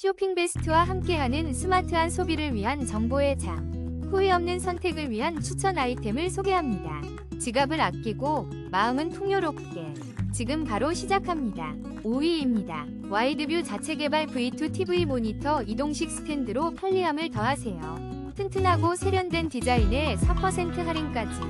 쇼핑 베스트와 함께하는 스마트한 소비를 위한 정보의 장. 후회 없는 선택을 위한 추천 아이템을 소개합니다. 지갑을 아끼고 마음은 풍요롭게. 지금 바로 시작합니다. 5위입니다. 와이드뷰 자체 개발 V2 TV 모니터 이동식 스탠드로 편리함을 더하세요. 튼튼하고 세련된 디자인에 4% 할인까지.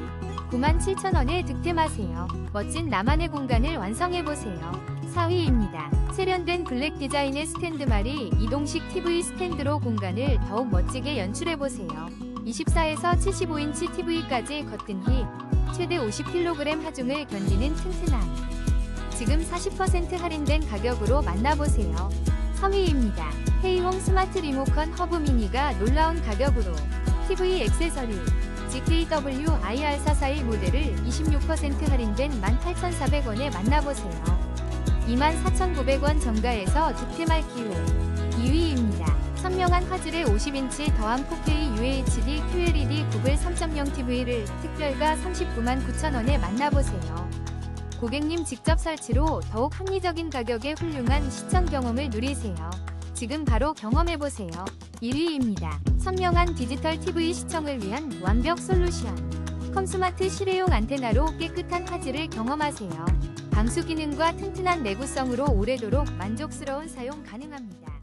97,000원에 득템하세요. 멋진 나만의 공간을 완성해보세요. 4위입니다. 세련된 블랙 디자인의 스탠드말이 이동식 TV 스탠드로 공간을 더욱 멋지게 연출해보세요. 24에서 75인치 TV까지 겉든히 최대 50kg 하중을 견디는 튼튼함. 지금 40% 할인된 가격으로 만나보세요. 3위입니다. 헤이홈 스마트 리모컨 허브 미니가 놀라운 가격으로 TV 액세서리 GKW IR441 모델을 26% 할인된 18,400원에 만나보세요. 24,900원 정가에서 득템할 기회 2위입니다. 선명한 화질의 50인치 더한 4K UHD QLED 구글 3.0 TV를 특별가 39만 9천원에 만나보세요. 고객님 직접 설치로 더욱 합리적인 가격에 훌륭한 시청 경험을 누리세요. 지금 바로 경험해보세요. 1위입니다. 선명한 디지털 TV 시청을 위한 완벽 솔루션. 컴스마트 실외용 안테나로 깨끗한 화질을 경험하세요. 방수 기능과 튼튼한 내구성으로 오래도록 만족스러운 사용 가능합니다.